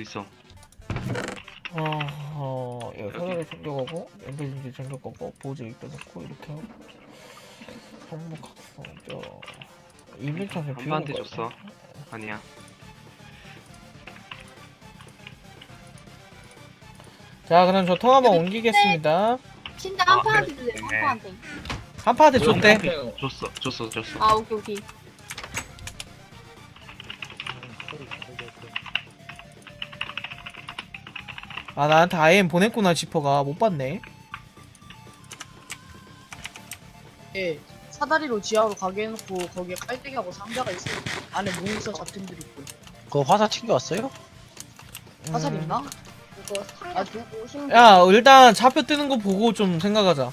있어? 어, 어, 야, 사다리 챙겨가고, 엔더진지 챙겨가고, 보즈 입다 놓고, 이렇게 하고. 성목 각성죠. 인벤처에 한반대 줬어. 아니야. 자, 그럼 저 통화번 옮기겠습니다. 진짜 아, 한 판한테 그래. 주세요. 네. 한 판한테. 한파한테 줬대. 줬어, 줬어, 줬어. 아 오케이 오케이. 아, 나한테 IM 보냈구나, 지퍼가. 못 봤네. 예, 사다리로 지하로 가게 해놓고 거기에 깔때기하고 상자가 있어요. 안에 몬스터 잡템들이 있고. 그거 화살 챙겨왔어요? 화살 음. 있나? 이거 상자 아, 두고 오신 야, 일단 차표 뜨는 거 보고 좀 생각하자.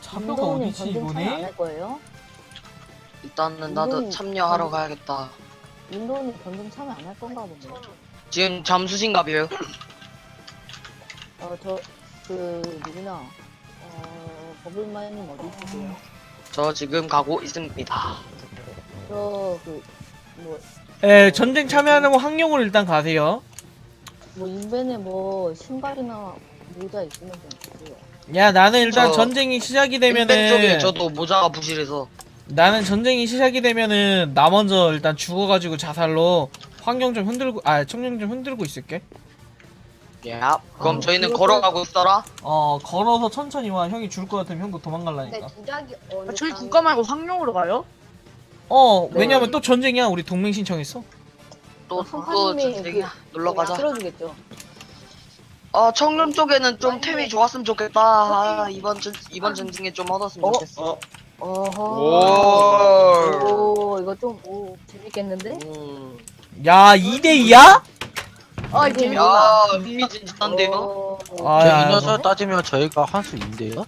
차표가 어디지, 이번에? 안할 거예요? 일단은 나도 운동이 참여하러 가야겠다. 운동이 변동 참여 안 할 건가 본데. 지금 잠수신갑이에요? 어, 저, 그, 누구나, 어, 버블마님 어디 있으세요? 저 지금 가고 있습니다. 저, 그, 뭐, 에, 전쟁 참여하려면 항용으로 일단 가세요. 뭐, 인벤에 뭐, 신발이나 모자 있으면 좀 주세요. 야, 나는 일단 저 전쟁이 시작이 인벤 쪽에 되면은, 저도 모자가 부실해서 나는 전쟁이 시작이 되면은, 나 먼저 일단 죽어가지고 자살로 환경 좀 흔들고, 아, 청력 좀 흔들고 있을게. 예. 그럼 어, 저희는 그것도- 걸어가고 있어라. 어, 걸어서 천천히 와. 형이 죽을 것 같으면 형도 도망갈라니까. 주작이 어느 아, 저희 당- 국가 말고 상용으로 가요? 어, 네. 왜냐면 또 전쟁이야. 우리 동맹 신청했어. 또, 또, 성파님이 저기, 그, 놀러 가자. 틀어주겠죠? 아, 청년 쪽에는 좀 템이 좋았으면 좋겠다. 아, 이번 전, 이번 전쟁에 좀 얻었으면 어? 좋겠어. 어허. 오. 오, 이거 좀, 오, 재밌겠는데? 음. 야, 2대2야? 아, 이거 야, 흥미진진한데요? 어, 아, 저 야, 이 녀석 따지면 저희가 한 수인데요?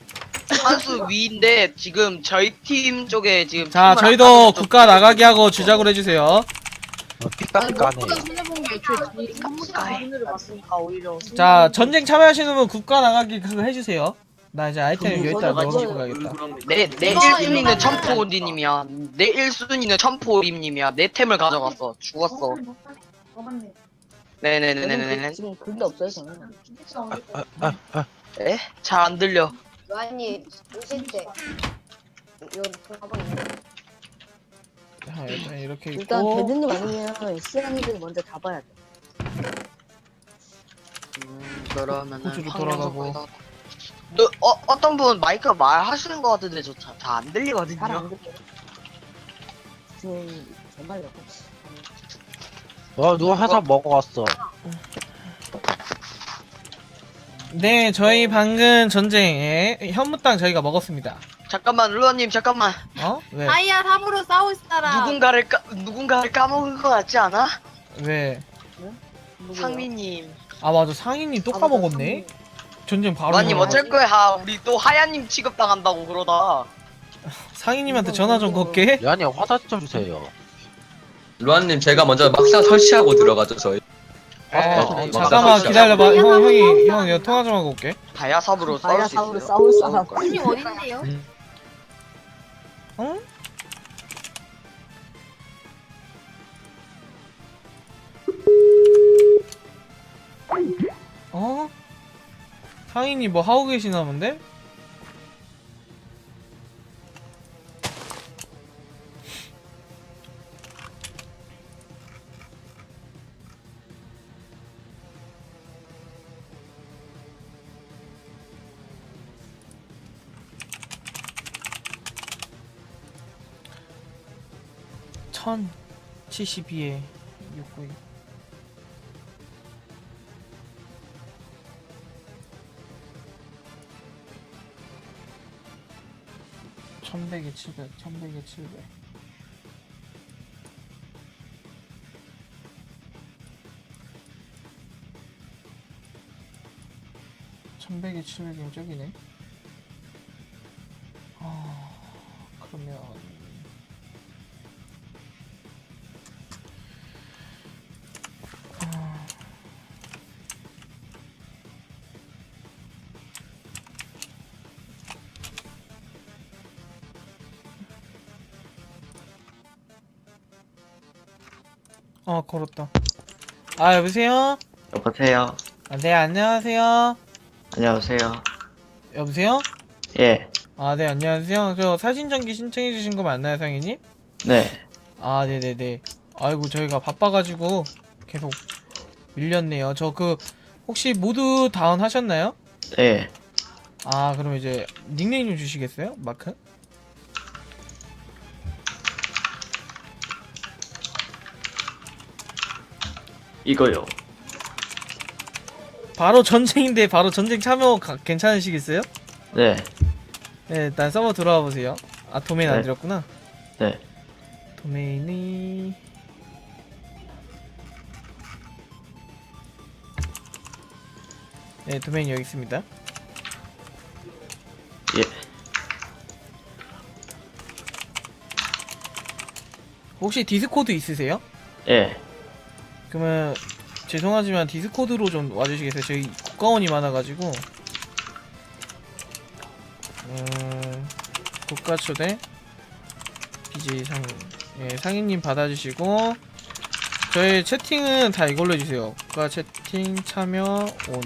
한수 위인데 지금 저희 팀 쪽에 지금 자, 팀을 저희도 국가 나가게 하고 주작을 해주세요. 어, 삐까삐 까네. 무엇보다 손해본 게 애초에 한무가 손해를 봤으니까 오히려. 자, 전쟁 참여하시는 분 국가 나가기 그거 해주세요. 나 이제 아이템 여기다 넣어놓고 가야겠다. 내, 내 이거 1순위는 이거 첨포온디님이야. 내 1순위는 첨포림님이야. 내 템을 가져갔어. 죽었어. 네네네네네. 지금 그게 없어요, 저는. 아, 아, 아. 에? 잘 안 들려. 요한이 오실 때 이거 가방 있네. 자, 일단 이렇게 일단, 있고. 배드님 아니면 시안이들 먼저 잡아야 돼. 음, 그러면은 호주로 돌아가고. 거기다- 너, 어, 어떤 분 마이크 말하시는 것 같은데 저 잘 안 들리거든요. 잘안 들려. 지금, 정말 와, 누가 화살 먹어왔어. 네, 저희 방금 전쟁에 현무 땅 저희가 먹었습니다. 잠깐만 루아님 잠깐만 어? 왜? 다이아 삽으로 싸울 사람. 누군가를 까 누군가를 까먹은 것 같지 않아? 왜? 상민님. 아 맞아 상인님 또 까먹었네. 전쟁 바로. 일어나고. 어쩔 거야? 우리 또 하야님 취급당한다고 그러다. 상인님한테 전화 좀 걸게. 야니 화살 좀 주세요. 루안님 제가 먼저 막상 설치하고 들어가죠 저희 어, 어, 어, 잠깐만 기다려봐. 형 형이 형 이거 통화 좀 하고 올게. 다야삽으로 싸울 수 다이아삽으로 있어요. 싸울 사람. 손님 어딘데요? 응? 어? 상인님 뭐 하고 계시나 본데? 천 72에 692 1100에 700 1100에 700 1100에 700이면 저기네 어 걸었다 아 여보세요? 여보세요. 아, 네 안녕하세요 안녕하세요. 여보세요? 예. 아 네 안녕하세요 저 사진전기 신청해 주신 거 맞나요 상인님? 네. 아 네네네 아이고 저희가 바빠가지고 계속 밀렸네요 저 그 혹시 모두 다운 하셨나요? 네. 아 그럼 이제 닉네임 좀 주시겠어요? 마크? 이거요. 바로 전쟁인데 바로 전쟁 참여 가- 괜찮으시겠어요? 네. 네 일단 서버 들어와 보세요 아 도메인 안 네. 드렸구나 네. 도메인이 네 도메인 여기 있습니다 예. 혹시 디스코드 있으세요? 예. 그러면 죄송하지만 디스코드로 좀 와주시겠어요? 저희 국가원이 많아가지고. 음, 국가초대? BJ 상인 예, 상인님 받아주시고. 저희 채팅은 다 이걸로 해주세요. 국가 채팅 참여 온.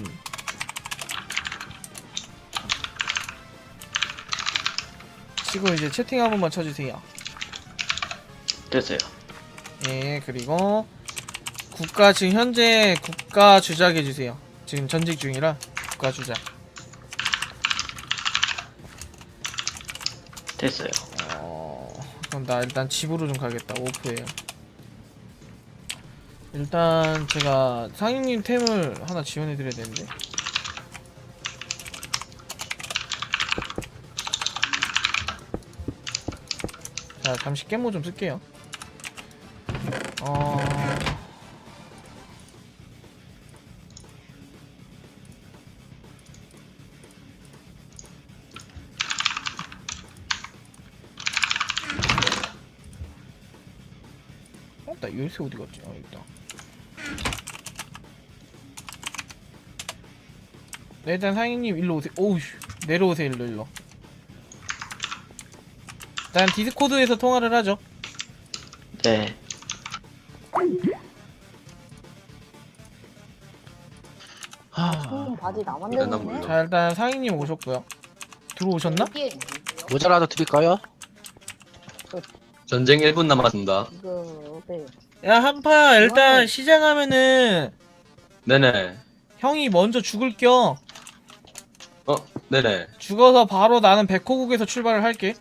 치고 이제 채팅 한 번만 쳐주세요. 됐어요. 예, 그리고 국가 지금 현재 국가 주작 해주세요. 지금 전직 중이라 국가 주작. 됐어요. 어, 그럼 나 일단 집으로 좀 가겠다. 오프예요. 일단 제가 상인님 템을 하나 지원해드려야 되는데. 자, 잠시 깻모 좀 쓸게요. 열쇠 어디 갔지? 아, 여기 있다. 네, 일단 사장님 일로 오세요. 오우, 내려오세요, 일로, 일로. 일단 디스코드에서 통화를 하죠. 네. 하, 청룡 바지 나만. 자, 일단 사장님 오셨고요. 들어오셨나? 모자라도 드릴까요? 전쟁 1분 남았습니다. 이거 네. 야, 한파야, 일단 시작하면은 네네. 형이 먼저 죽을 겨. 어, 네네. 죽어서 바로 나는 백호국에서 출발을 할게.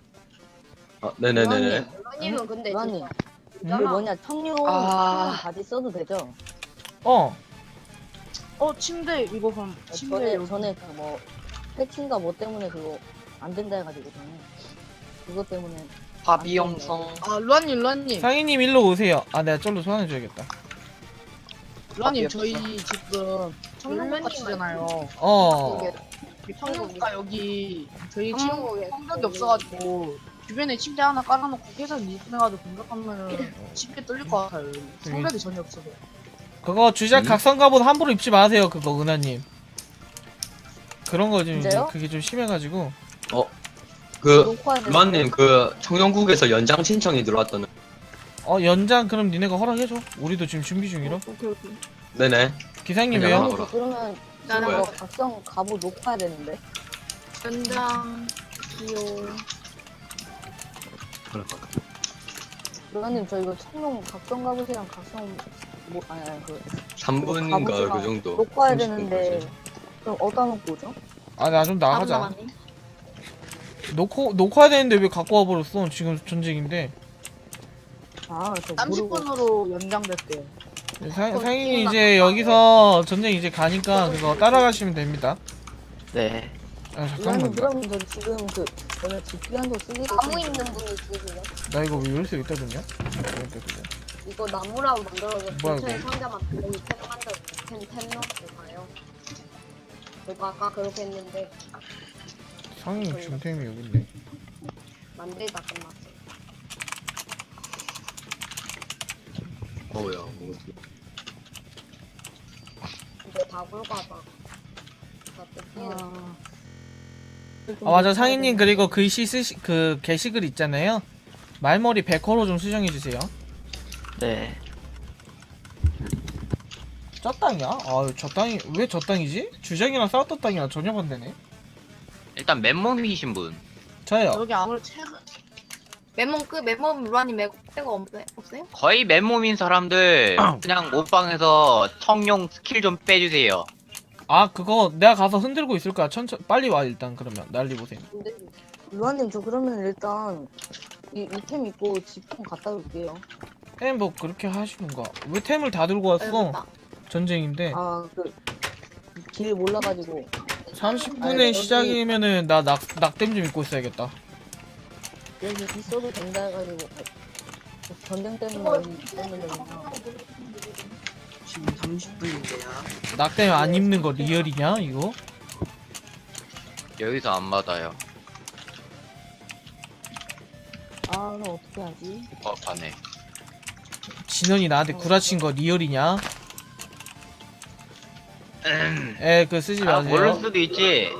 어, 네네네네. 아니면 근데 루아님 그 이거 뭐냐 청룡 아. 청룡 바지 써도 되죠? 어, 어 침대 이거 그럼 침대 전에 여기 전에 그뭐 패친가 뭐 때문에 그거 안 된다 해가지고 전에 그것 때문에 바비 영성. 아 루아님 루아님 상희님 일로 오세요. 아, 내가 쫄로 소환해줘야겠다. 루아님 아, 저희 지금 청룡까지잖아요 어, 청룡가 여기 저희 지금 한국에 성벽이 없어가지고 주변에 침대 하나 깔아놓고 계속 리스해가지고 공격하면은 쉽게 뚫릴 것 같아요 성벽이 전혀 없어서 그거 주작 음? 각성 갑옷 함부로 입지 마세요. 그거 은하님. 그런 거 좀 진짜요? 그게 좀 심해가지고. 그, 루안님, 그, 청년국에서 연장 신청이 들어왔던. 어 연장 그럼 니네가 허락해줘. 우리도 지금 준비 중이라. 오케이 오케이 네네. 기사님 그냥 왜요? 하나. 그러면 나는 이거 뭐- 각성 갑옷 녹화해야 되는데 연장 기호 루아님 저 이거 청룡 각성 갑옷이랑 각성 뭐 아니 아니 그 3분인가 가보지마. 그 정도. 녹화해야 30분 되는데. 그럼 어디다 놓고 오죠? 아 나 좀 나가자. 놓고 녹화해야 되는데 왜 갖고 와버렸어? 지금 전쟁인데. 아저 모르고 30분으로 연장됐대요 상 상인이 이제 여기서 전쟁 이제 가니까 그거 따라가시면 됩니다. 네. 아 잠깐만. 그러면 저 지금 그 저는 집기 한도 쓰기로 나무 있는 분이 주세요. 나 이거 왜 뒀냐? 여기다 뒀냐? 이거 나무라고 만들어서 뭐야, 근처에 이거? 상자만 여기 템 만들어 템템 넣고 가요. 저거 아까 그렇게 했는데 상인 중템이 여기 있네. 만들다 끝났어. 어우야. 뭐. 이거 다굴가다. 다 뜯기는. 아 맞아 상인님 그리고 글씨 쓰시 그 게시글 있잖아요. 말머리 백호로 좀 수정해 주세요. 네. 저 땅이야? 아저 땅이 왜 저 땅이지? 주장이랑 싸웠던 땅이랑 전혀 반대네 일단 맨몸이신 분. 저요 여기 아무래도 최근 맨몸 끝 맨몸 루아님 빼고 빼고 없어요? 없어요? 거의 맨몸인 사람들 그냥 옷방에서 청룡 스킬 좀 빼주세요. 아 그거 내가 가서 흔들고 있을 거야 천천 빨리 와 일단 그러면 난리 보세요 근데 루아님 저 그러면 일단 이 이템 입고 집좀 갔다 올게요. 템 뭐 그렇게 하시는가 왜 템을 다 들고 왔어 여기다. 전쟁인데 아그 길 몰라가지고 30분에 아니, 여기- 시작이면은 나 낙, 낙댐 좀 입고 있어야겠다 여기 있어도 된다 해가지고 전쟁 때문에 여기 그냥 지금 30분인데요. 낙댐 안 입는 거 리얼이냐 이거? 여기서 안 받아요. 아 그럼 어떻게 하지? 어, 받네. 진원이 나한테 구라친 거 리얼이냐? 에 그 쓰지 아, 모를 마세요 수도 있지.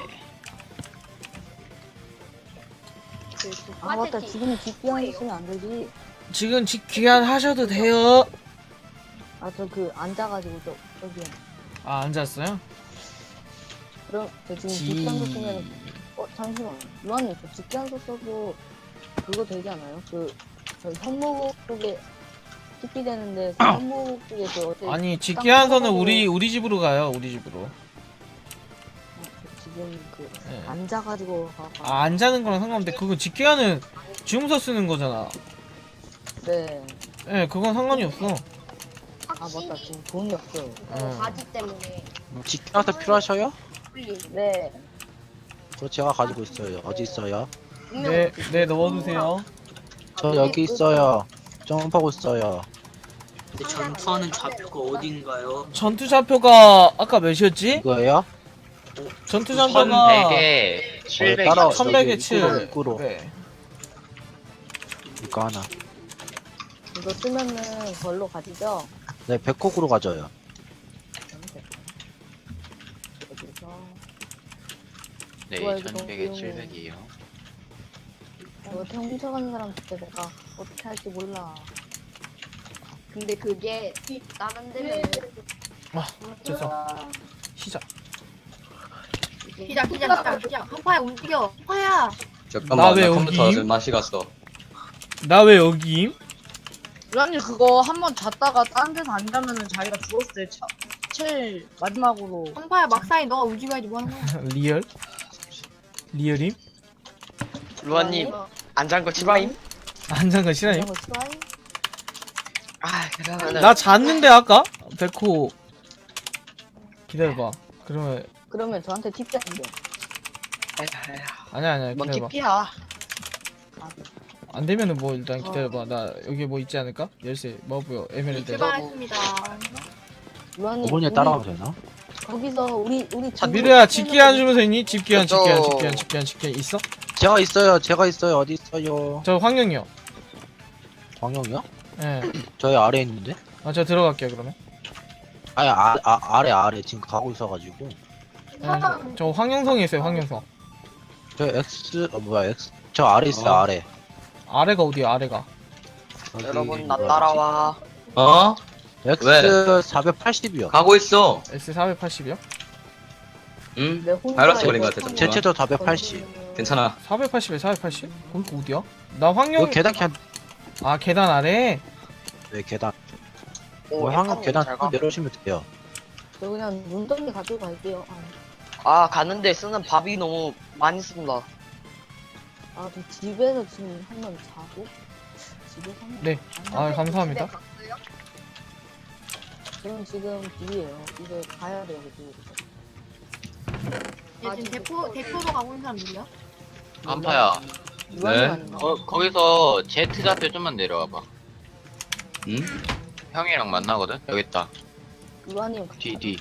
아 맞다 지금 집비안 쓰면 안 되지. 지금 직귀한 하셔도 돼요 아 저 그 앉아가지고 저 저기 아 앉았어요? 그럼 저 지금 지... 집비안 썼으면 어 잠시만 루아님 저 집비안 썼어도 그거 되지 않아요? 그 저 현무국 쪽에 TP 되는데 그 현무국 쪽에 그 어제 아니 선은 우리 우리 집으로 가요 우리 집으로 지금 그 예. 앉아가지고 가. 아 앉아는 거랑 상관없는데 그거 직귀한은 지금서 쓰는 거잖아 네. 예 그건 상관이 없어 아 맞다 지금 돈이 없어요. 어. 바지 때문에 지켜서 필요하셔요? 네. 저 제가 가지고 있어요. 어디 있어요? 네, 네 넣어두세요 저 여기 있어요. 점프하고 있어요. 근데 전투하는 좌표가 어딘가요? 전투 좌표가 아까 몇이었지? 이거예요? 전투 좌표가 1100에 어, 700. 따라- 1100에 여기 7 입구로, 입구로. 네. 이거 하나. 이거 쓰면은 걸로 가지죠. 네, 백곡으로 가져요. 여기서 네, 좋아요, 이거 1100에 너무 700이에요. 이거 태 훔쳐가는 사람 진짜 내가 어떻게 할지 몰라. 근데 그게 다른 데면 됐어 시작 시작 시작 시작 시작 한파야 움직여 한파야 잠깐만, 나왜 나 여기? 컴퓨터 좀 맛이 갔어. 나 왜 여기임? 루아님 그거 한 번 잤다가 다른 데서 안 자면은 자기가 죽었을 때 차, 제일 마지막으로 한파야 막사이 너가 움직여야지 뭐 하는 거야 리얼? 리얼임? 루아님 안잔거 치마임? 안잔거 싫어임? 이런 거 싫어해? 아 그러면은 나 잤는데 아까? 백호 기다려봐 그러면 그러면 저한테 팁 줬는데. 에휴, 에휴, 아니야 아니야 뭔 기다려봐 TP야 안 되면은 뭐 일단 기다려봐 나 여기 뭐 있지 않을까? 열쇠 뭐 뭐요 에메랄드 출발했습니다 루아님. 어머니에 우리 따라가면 되나? 거기서 우리 우리 자 친구 미래야 명이- 주면서 있니? 직기한 저- 직기한 직기한 직기한 직기한 있어? 제가 있어요. 제가 있어요. 어디 있어요? 저 황영이요 광영이요? 예. 저희 아래에 있는데? 아, 저 들어갈게요, 그러면. 아니, 아, 아, 아래, 아래. 지금 가고 있어가지고. 예, 저, 저 황영성에 있어요, 황영성. 저 X, 어, 뭐야, X. 저 아래 있어 요, 어. 아래. 아래가 어디야, 아래가? 여기 여러분 나 뭐야, 따라와 어? X 왜? 480이요. 가고 있어. S480이요? 응? 바이러스 걸린 것 같아, 좀. 제체도 480. 괜찮아. 480에 480? 거기 어디야? 나 황영, 이거 계단 캔, 아, 계단 아래? 네, 계단. 오 뭐, 항상 계단 잘쭉 가. 내려오시면 돼요. 저 그냥 눈덩이 가지고 갈게요. 아 가는데 쓰는 밥이 너무 많이 씁니다 아, 저 집에서 지금 한번 자고 집에서 한번 네. 아, 감사합니다. 그럼 지금 집이에요. 이제 가야 돼요, 그리고. 얘 지금 대포 대포로 가고 있는 사람 누구야? 한파야. 네? 거, 거기서 Z 좌표 좀만 내려와봐. 응? 형이랑 만나거든? 여기 있다. 루아님, 뒤, 뒤.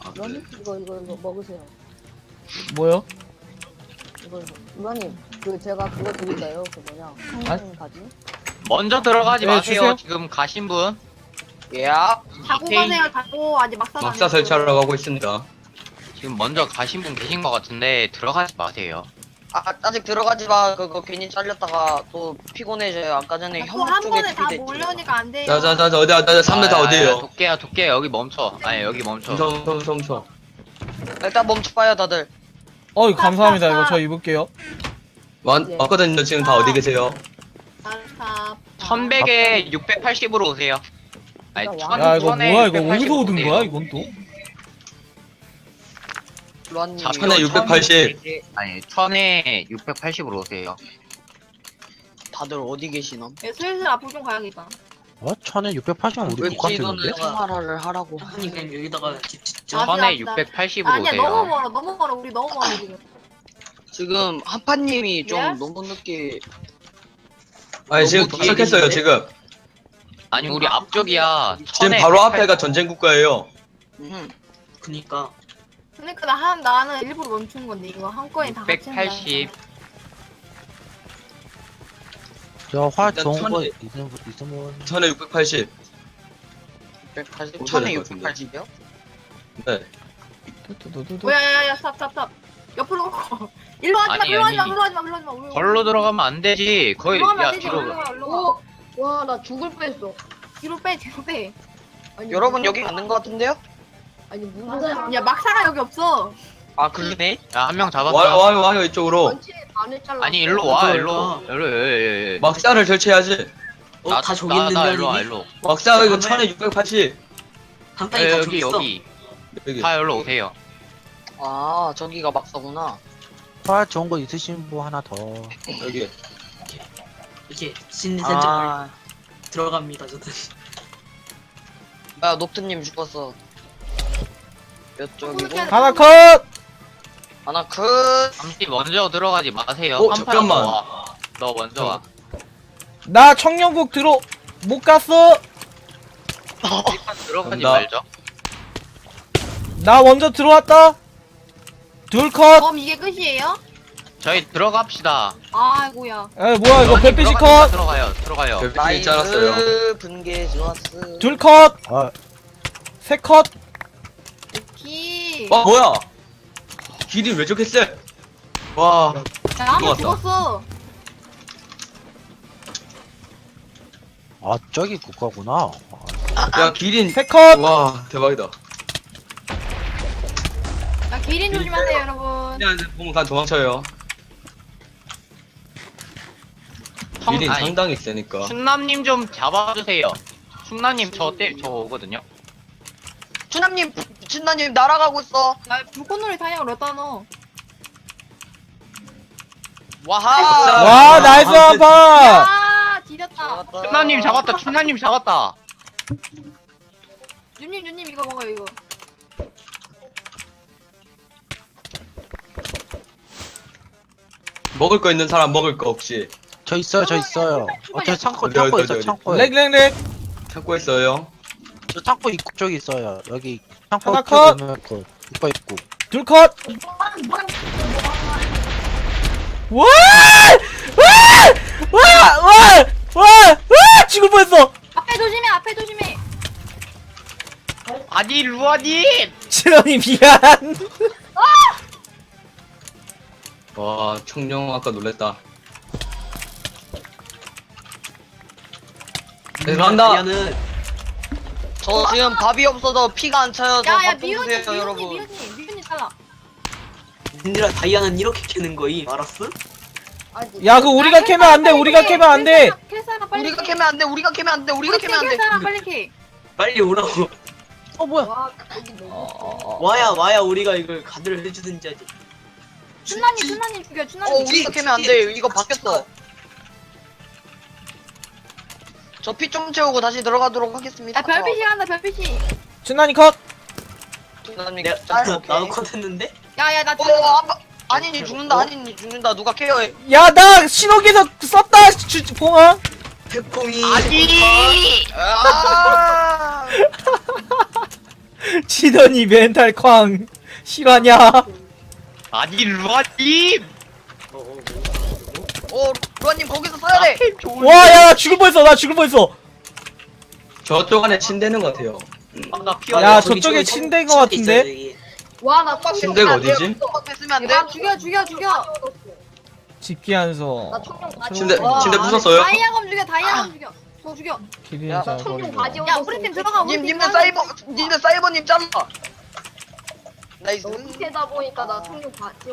아, 그래. 루아님 이거 이거 이거 먹으세요. 뭐요? 이거 이거. 루아님, 그 제가 그거 드릴까요? 그 뭐냐? 청년 가지? 먼저 들어가지 네, 마세요. 주세요. 지금 가신 분. 예 자고. 가세요 자고 아직 막사 막사 설치하러 가고 있습니다. 지금 먼저 가신 분 계신 것 같은데 들어가지 마세요. 아, 아직 들어가지 마. 그거 괜히 잘렸다가 또 피곤해져요. 아까 전에 혐오 한 쪽에 번에 다 됐지. 몰려오니까 안 돼요. 자자자 어디야 나 3대 다 아, 야, 어디에요 도끼야 도끼야 여기 멈춰 아니 여기 멈춰 멈춰 일단 멈춰봐요, 다들. 어이 감사합니다 이거 저 입을게요 왔, 왔거든요 지금 다 어디 계세요 알파. 1100에 680으로 오세요 아니 야, 천, 야 이거 천에 뭐야 이거 680 어디서 오세요. 거야 이건 또 루안님. 자, 천에 680. 아니 천에 680으로 오세요 다들 어디 계시나? 예, 슬슬 앞으로 좀 가야겠다. 어? 천에 680은 우리 이거는 쪽인데? 생활화를 하라고. 아니 그냥 여기다가. 아, 천에 맞다. 680으로 아니야 너무 오세요 멀어 너무 멀어 우리 너무 멀어 지금. 지금 한파님이 좀 예? 너무 늦게 아니 지금 너무 도착했어요 있는데? 지금 아니 우리 앞쪽이야 지금 천에 바로 180. 앞에가 전쟁 국가예요 음, 그니까 그러니까 나 한 나는 일부러 멈추는 건데 이거 한 건에 다 같이 한다. 680 저화 일단 좋은 거 천에- 있으면, 있으면 천에 680 180, 오셔야 천에 될것 같은데. 680이요? 네. 뭐야 야야야 스탑 스탑 스탑. 옆으로 가. 일로 하지 마 아니, 일로 하지 마 아니. 일로 하지 마 일로 하지 마. 우리- 걸로 들어가면 안 되지 거의 일로 하면 야 안 되지 뒤로 일로 가 일로 가. 오! 와, 나 죽을 뻔했어. 뒤로 빼 뒤로 빼. 아니, 여러분 여기 맞는 것 같은데요? 아니, 무슨. 야 막사가 여기 없어. 아 그러네. 야 한 명 잡았어 와요 와요 와요 이쪽으로 전체 반을 잘라. 아니 일로 와 일로 일로 예, 예, 예. 막사를 설치해야지 어 다 저기 나, 있는데 나 일로 와 아니니? 일로 막사 이거 천에 680한 판이 예, 다 저기 여기 있어. 여기 여기 다 일로 오세요 아 저기가 막사구나. 화 좋은 거 있으신 분 하나 더 여기 이렇게 신센터 아, 들어갑니다 저는. 야 녹트님 죽었어. 몇 쪽이고? 하나 컷 하나 컷. 잠시 먼저 들어가지 마세요 어, 한판 잠깐만. 더 와. 너 먼저 와 나 청년국 들어 못 갔어 일단 들어가지 간다. 말죠 나 먼저 들어왔다 둘 컷 그럼 이게 끝이에요? 저희 들어갑시다 아이고야. 에 뭐야 이거 들어가니까 컷 들어가요 들어가요 별빛이 잘랐어요 분계 좋았어. 둘 컷 아, 세 컷 기. 와 뭐야 길이 왜 저렇게 세? 와 나한번 죽었어. 죽었어. 아 저기 국가구나 야 기린 세컷 와 대박이다 나 기린 조심하세요 여러분. 그냥 보면 간 도망쳐요 성- 기린 아니, 상당히 세니까 충남님 좀 잡아주세요 충남님 저때저 오거든요 춘남님, 춘남님 날아가고 있어. 나 불꽃놀이 했다 너. 와하. 와 나이스 한판 아 뒤졌다. 충남님 잡았다 충남님 잡았다. 윤님 윤님 이거 먹어요 이거. 먹을 거 있는 사람 먹을 거 혹시? 저 있어요 저 있어요. 어, 저 창고 어디, 창고 어디, 있어 어디, 창고에. 렉렉렉 찾고 있어요 저 창고 입구 쪽에 있어요 여기 창고 하나 쪽에 컷. 있는 그 입구 입구 둘 컷 와! 와! 와! 와! 와! 와! 죽을 뻔했어 앞에 조심해 앞에 조심해. 아니 루아님 지렁이 미안 와 청룡 아까 놀랬다 네 간다 다이아는 저 지금 밥이 없어서 피가 안 차요. 야야 저밥 미연이 주세요, 미연이 여러분. 미연이 미연이 잘라. 니들아 다이아는 이렇게 캐는 거임 알았어? 야 그 우리가 캐면 안 돼 우리가 캐면 안 돼 캐사나 빨리. 우리가 캐면 안 돼. 우리가 캐면 안 돼. 우리가 캐면 안 돼. 빨리 캐. 빨리 오라고 어 뭐야 와, 너무. 와야 와야 우리가 이걸 가드를 해주든지 하지 춘나님 춘나님 죽여 어, 춘나님. 우리가 캐면 안 돼. 이거 바뀌었어. 저 피 좀 채우고 다시 들어가도록 하겠습니다. 야 별빛이 간다 별빛이. 준환이 컷 춘남님 내가 짤 나- 오케이. 나도 컷했는데? 야야 나 어, 죽여. 아빠. 아니니 죽는다. 아니니 죽는다. 누가 케어해? 야 나 신호기에서 썼다 주, 봉아 백콩이 아니 아! 치더니 멘탈 쾅 실화냐 아니 루아님 어, 어, 어, 루아님 거기서 써야 돼. 와야 나 죽을 뻔했어 나 죽을 뻔했어 저쪽 안에 침대는 것 같아요 아 나 피 야, 저기 저쪽에 저기 침대인 침- 것 침대 같은데? 있어요, 여기. 와나 침대가 어디지? 빡 뺐으면 안 돼. 야 죽여 죽여 죽여. 집기한서 나 청룡 바지 침대. 침대 부쉈어요? 다이아검 죽여 다이아검 죽여 저 죽여 기린자 청룡 거리고 바지 야. 우리 팀 들어가 우리 님팀 들어가. 사이버 님들 사이버님 잘라. 나이스. 너무 밑에다 보니까 나 청룡 바지.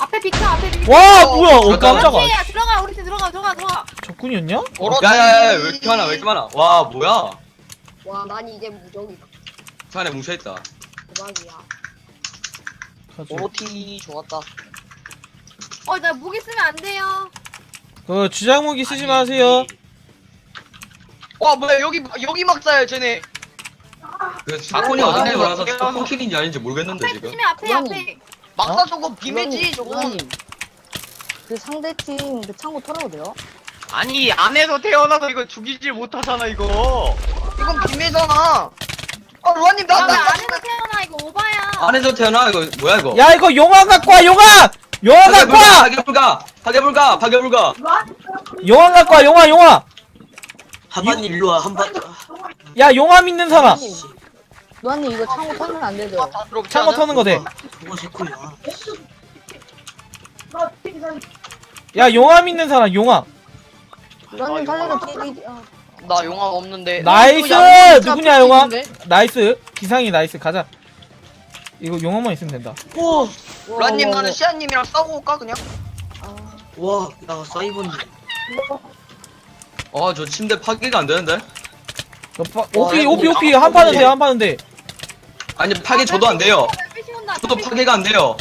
앞에 비켜 앞에 비켜. 와 뭐야. 어 깜짝아. 야 들어가 우리 팀 들어가 들어가 들어가. 적군이었냐? 야야야 왜 이렇게 많아 왜 이렇게 많아? 와 뭐야? 와, 난 이제 무적이다. 저 안에 뭉쳐있다. 대박이야. 오티 좋았다. 어나 무기 쓰면 안 돼요. 그 주장무기 쓰지 마세요. 와 뭐야 여기 여기 막사야 쟤네. 그 아, 어딘지 아, 몰라서 아, 스포킬인지 아닌지 모르겠는데 앞에 지금. 조심해 앞에. 앞에 막사 어? 저거 비매지 저거. 그 상대 팀 그 창고 털어도 돼요? 아니 안에서 태어나서 이거 죽이질 못하잖아 이거 이건 비매잖아. 아 루아님 야왜 나나 안에서 태어나 이거 오바야 안에서 태어나 이거 뭐야 이거 야 이거 용암 갖고 와 용암! 용암 갖고 와! 파괴 불가 파괴 불가 파괴 불가 용암 갖고 와 용암 용암! 한반 일로 와 한반. 야 용암 있는 사람! 루아님 이거 창고 털면 안 되죠? 않아? 터는 거 돼. 그거 좋구나. 야 용암 있는 사람 용암! 살리고 TD 아, 나 용암 없는데. 나이스! 양념 누구냐 용암? 나이스 기상이 나이스 가자 이거 용암만 있으면 된다 오. 와, 루아님 와, 나는 와. 시아님이랑 싸우고 올까 그냥? 와, 나 사이버님. 아 저 침대 파괴가 안 되는데 너 오피 오피 오피 한 판은 돼한 판은 돼 아니 파괴 저도 안 돼요 온다 저도 별빛이 파괴가 안 돼요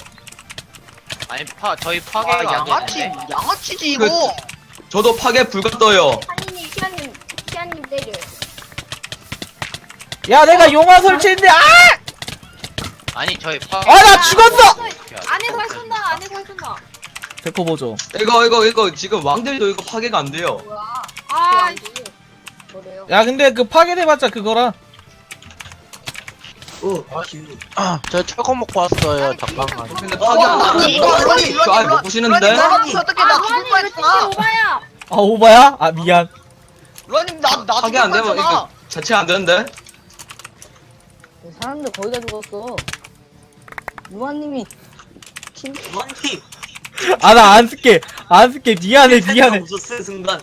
아니 파 저희 아 파괴가 안 양아치 되는데 양아치지 그- 이거. 저도 파괴 불가 떠요 한이님, 시아님, 시아님 때려. 야 내가 용암 설치했는데 아! 아니 저희 파아나 죽었어! 안에서 할 쏜다 안에서 할 쏜다 데코 보죠 이거 이거 이거 지금 왕들도 이거 파괴가 안 돼요 뭐야? 아? 야 근데 그 파괴돼봤자 그거라 오, 아, 기분. 저 철거 먹고 왔어요. 잠깐만. 근데 어, 안 이거 거저 아예 못 보시는데 어떻게 아나 죽을 PC 뻔했어. 오바야 아 오바야? 아 미안 루아님 나나 죽을 안 되면. 이거 자체 안 되는데 사람들 거의 다 죽었어 루아님이 팀 루아님. 아나 안 쓸게 안 쓸게 미안해 미안해 웃었을 순간.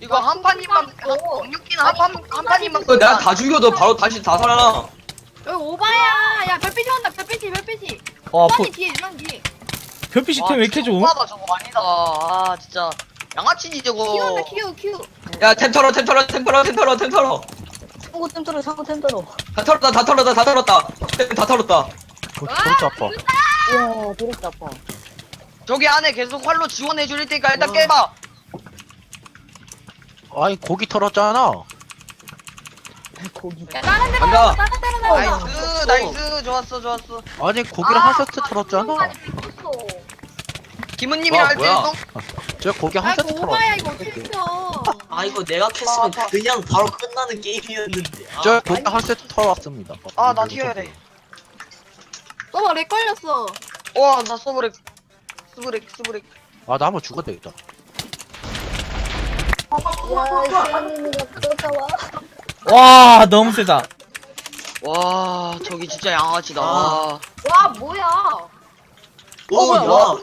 이거 한 판님만 경력기는 한판한 판님만 이거 내가 다 죽여도 바로 다시 다 살아나 여기 오바야 야 별빛이 온다 별빛이 별빛이 어 아프 루아님 뒤에 루아님 뒤에 별빛이 템왜 이렇게 좋음? 오바다 저거 아니다. 아 진짜 양아치지 키 저거. 큐 큐. 야템 털어 템 털어 템 털어 템 털어 템 털어 창고 템 털어 창고 템 털어 다 털었다 다 털었다 다 털었다 템 다 털었다 진짜 아파. 우와 도렉 아파 저기 안에 계속 활로 지원해 줄 테니까 일단 와. 깨봐. 아니 고기 털었잖아. 고기 야 다른 데로 간다. 나가 다른 데로 나가 나이스 나이스 좋았어 좋았어. 아니 고기를 한 세트 털었잖아. 미쳤어. 김은님이랑 와, 할때 뭐야? 했어? 저 고기 한아 세트 털었어. 오바야 이거 어떻게 쳐 아, 이거 내가 캤으면 그냥 바로 끝나는 게임이었는데. 아, 저 고기 한 세트 털었습니다. 아, 나 튀어야 돼. 너렉 걸렸어 와나 서브렉 스브렉 스브렉. 아, 나 한번 죽어도 되겠다. 야 시아님이가 쫓아와 와 너무 세다 와 저기 진짜 양아치다. 아. 와, 뭐야? 오, 야.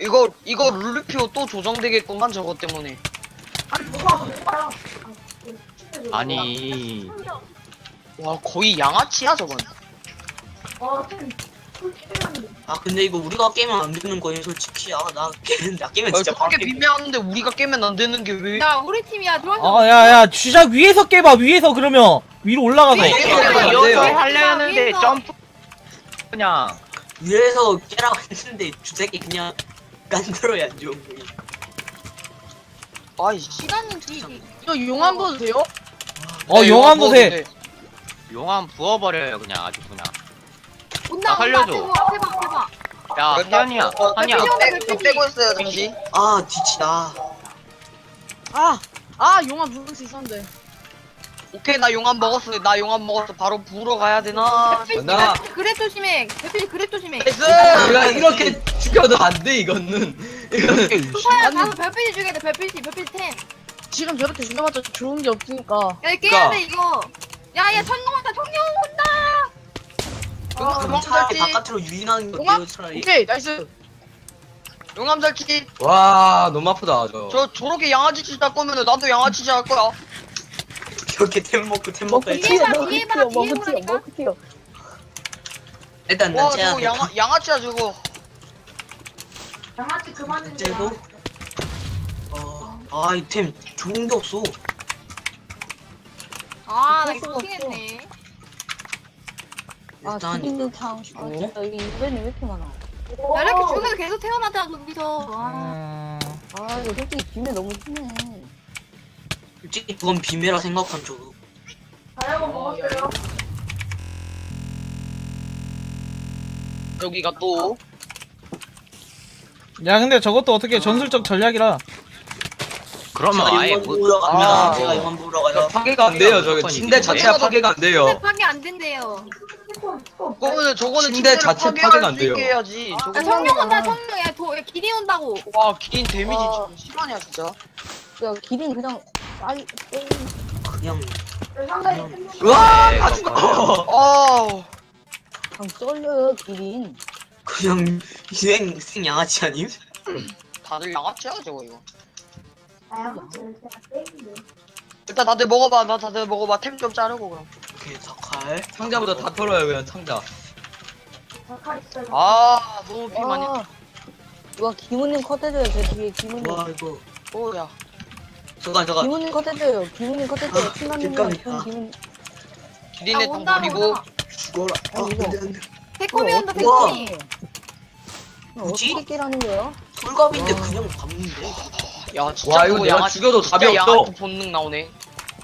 이거 이거 룰리피오 또 조정되겠구만 저거 때문에. 아니 와 거의 양아치야 저건. 아, 근데 이거 우리가 깨면 안 되는 거예요, 솔직히. 아, 나 깨면, 나 깨면 진짜 바로 저렇게 깨. 비매하는데 우리가 깨면 안 되는 게 왜? 야 우리 팀이야 들어와서 아 야 야 주작 위에서 깨봐 위에서 그러면 위로 올라가서 위에 이거 안 위에서, 하려는데 위에서. 점프 그냥 위에서 깨라고 했는데 주새끼 그냥 간들어야 안 좋은 거야. 아이씨. 시간은 뒤지 이거 용암 돼요? 어 네, 용암도 돼 돼. 용암 부어버려요 그냥 아주 그냥 온다 아, 온다 살려줘. 앞에 봐 앞에 봐야 태연이야 어, 한이야 저 빼- 저 빼고 있어요 잠시. 아, 뒤치다. 아, 아 용암 부를 수 있었는데. 오케이 나 용암 먹었어. 나 용암 먹었어. 바로 부러 가야 되나? 나- 그래 조심해. 대필 그래 조심해. 나이스. 내가 이렇게 죽여도 안 돼 이거는 이거는 소파야 가서 별빛이 죽여야 돼. 별빛이 별빛 템. 지금 저렇게 죽여봤자 좋은 게 없으니까 야 깨야 돼 이거. 야 야 천룡 온다 천룡 온다. 용암 그럼 그만 차라리. 바깥으로 유인하는 게 용암? 어때요, 차라리? 오케이 나이스. 용암 설치. 와 너무 아프다 저. 저 저렇게 양아치 짓할 거면은 나도 양아치 짓할 거야. 이렇게 템 먹고 템 먹고 먹고 튀어 봐, 먹고 뒤에 튀어 봐, 먹고 튀어 보라니까. 먹고 튀어 일단 난 와 저거 돼 양아 양아치야 저거. 양아치 그만해. 째고 어아이템 좋은 게 없어 아나 이거 피했네. 아 일단 죽이는 창 아, 진짜 여기 인벤이 왜 이렇게 많아 야 이렇게 죽여서 계속 태어나자 저기서. 아. 음, 아 이거 솔직히 비밀 너무 심해 솔직히 그건 비매라 생각한 저도 여기가 또 야 근데 저것도 어떻게 전술적 전략이라 그러면 제가 아예 뭐, 보러 갑니다 아, 제가 어. 용암 보러 가요 파괴가 안 돼요 저기 침대. 자체가 파괴가 안 돼요. 파괴 안 된대요. 그거는 저거는 침대 자체 파괴가 안수 돼요. 해야지. 야 저거 성령 온다 성령 야 도, 야, 길이 온다고. 와긴 데미지 와. 좀 심하냐 진짜. 야 기린 그냥 빨리 그냥 우와 네, 다 죽어. 아우 그냥 썰려요 기린 그냥 생, 생 양아치 아님? 다들 양아치야 저거 이거. 일단 다들 먹어봐. 나 다들 먹어봐. 템 좀 자르고 그럼. 오케이 사칼 상자보다 다 털어요 그냥 상자. 아 너무 피 많이. 와 이거 기무님 컷 해줘요 제 뒤에 기무님 와 이거 오야. 잠깐 잠깐 기무님 컷 해줘요 기무님 컷 해줘요 아, 친구님이랑 뒷감이다. 기무님 기린의 온다, 덩굴이고 온다. 죽어라 아 어, 이거. 안돼 안돼 새콤이 온다 우와. 새콤이. 뭐지? 어떻게 거예요? 솔갑인데 와. 그냥 잡는데 야 진짜 와, 이거 내가 양아치- 죽여도 진짜 답이 없어. 양아치 본능 나오네.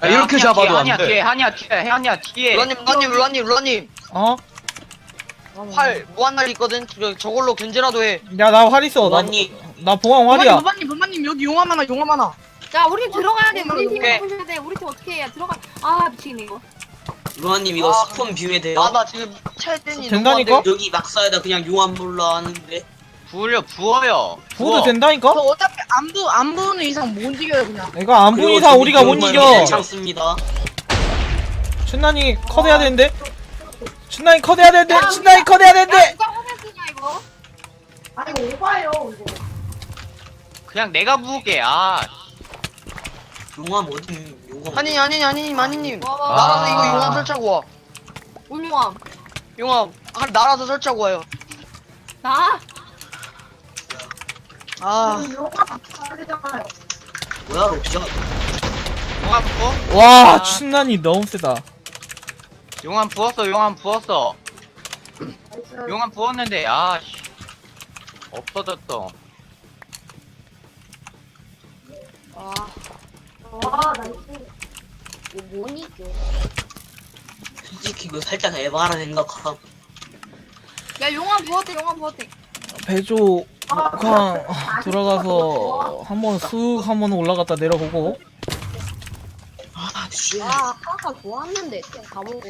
야, 이렇게 한이야, 잡아도 안 한이야 돼. 뒤에 한이야 뒤에 한이야 뒤에. 루아님 루아님 루아님 루아님 어? 활 무한날 있거든. 저, 저걸로 견제라도 해. 야 나 활 있어 나, 원님 나 봉황 활이야 범마님 범마님 여기 용암 하나 용암 하나 자 우리 팀 들어가야 돼. 우리 팀 오케이. 보셔야 돼. 우리 팀 어떻게 해야 들어가. 아 미치겠네 이거. 루아님 이거 아. 스폰 비매 돼요? 아 나 지금 체진이 된다니까? 여기 막사에다 그냥 용암 불러 하는데 부을려 부어요. 부어도 부어. 된다니까? 저 어차피 안부 안 부는 이상 못 이겨요 그냥 이거 안 그리고 이상 저기 우리가 못 이겨 괜찮습니다 춘난이 컷해야 되는데 춘난이 컷해야 되는데 춘난이 컷해야 야 되는데 누가 화면 쓰냐 이거. 그냥 내가 부을게. 아 용암 어디 용암 아니 아니 아니. 와, 와. 나라서 아. 이거 용암 설치하고 와. 울용함. 용암 아, 나라서 설치하고 와요. 나. 아 뭐야 롭션 용암 부어? 와 아. 춘난이 너무 세다 용암 부었어 용암 부었어. 용암 부었는데 아 씨. 없어졌어. 아. 이거 뭐니? 솔직히 이거 살짝 에바라 생각함 야 용암 부었대 용암 부었대. 배조 그냥 들어가서 한번 쑥 한번 올라갔다 내려보고 아 씨 아 아까가 좋았는데 다 먹고.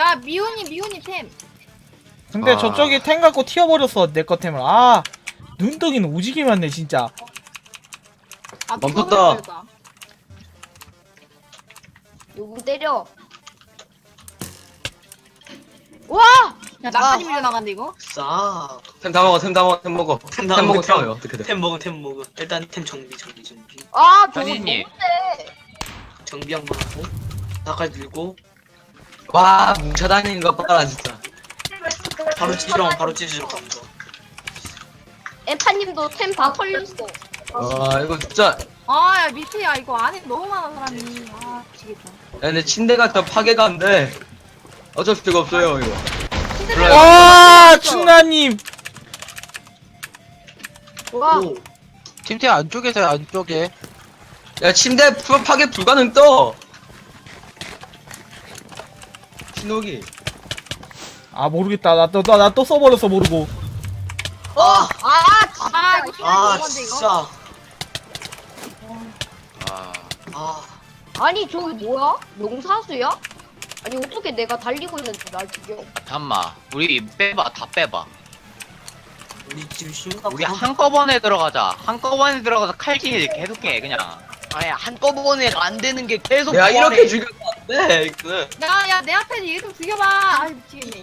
야 미훈이 미훈이 템. 근데 아. 저쪽이 탱 갖고 튀어버렸어 내 거 템을 아 눈덩이는 오지게 많네 진짜 아 멈췄다. 누가. 누구 때려. 와! 야 나까지 밀려나간데 이거? 싸 템 다 먹어 템 다 먹어 템 먹어. 템템 먹어 튀어요 어떻게 돼? 템 먹음 템 먹음 일단 템 정비 정비 정비 아 저거 현이님. 뭔데? 정비 한 번 하고 나갈 들고 와 뭉쳐다니는 거 봐라 진짜. 바로 찢으러 바로 찢으러 갑니다 에파님도 템 다 털렸어. 와 이거 진짜. 아 야 미트야 이거 안에 너무 많아 사람이. 아 미치겠다. 야, 근데 침대가 더 파괴가 안 돼. 어쩔 수가 없어요 이거. 신데렐라 와. 춘나님 와 오 침대 안쪽에서요 안쪽에 야 침대 파- 파괴 불가능 떠. 신호기. 아 모르겠다 나 또나또 써버렸어 모르고 아, 아 진짜 아 이거 신데렐라 아 이건데 이거. 진짜 아아 아니 저기 뭐야? 용사수야? 아니 어떻게 내가 달리고 있는데 날 죽여? 잠마. 우리 빼봐 다 빼봐. 우리 지금 심각 우리 한꺼번에 들어가자. 한꺼번에 들어가서 칼질 계속해 그냥. 아니 한꺼번에 안 되는 게 계속 내가 부활해. 이렇게 죽여도 안 돼. 이거. 야야 내 앞에 얘 좀 죽여봐. 아 미치겠네.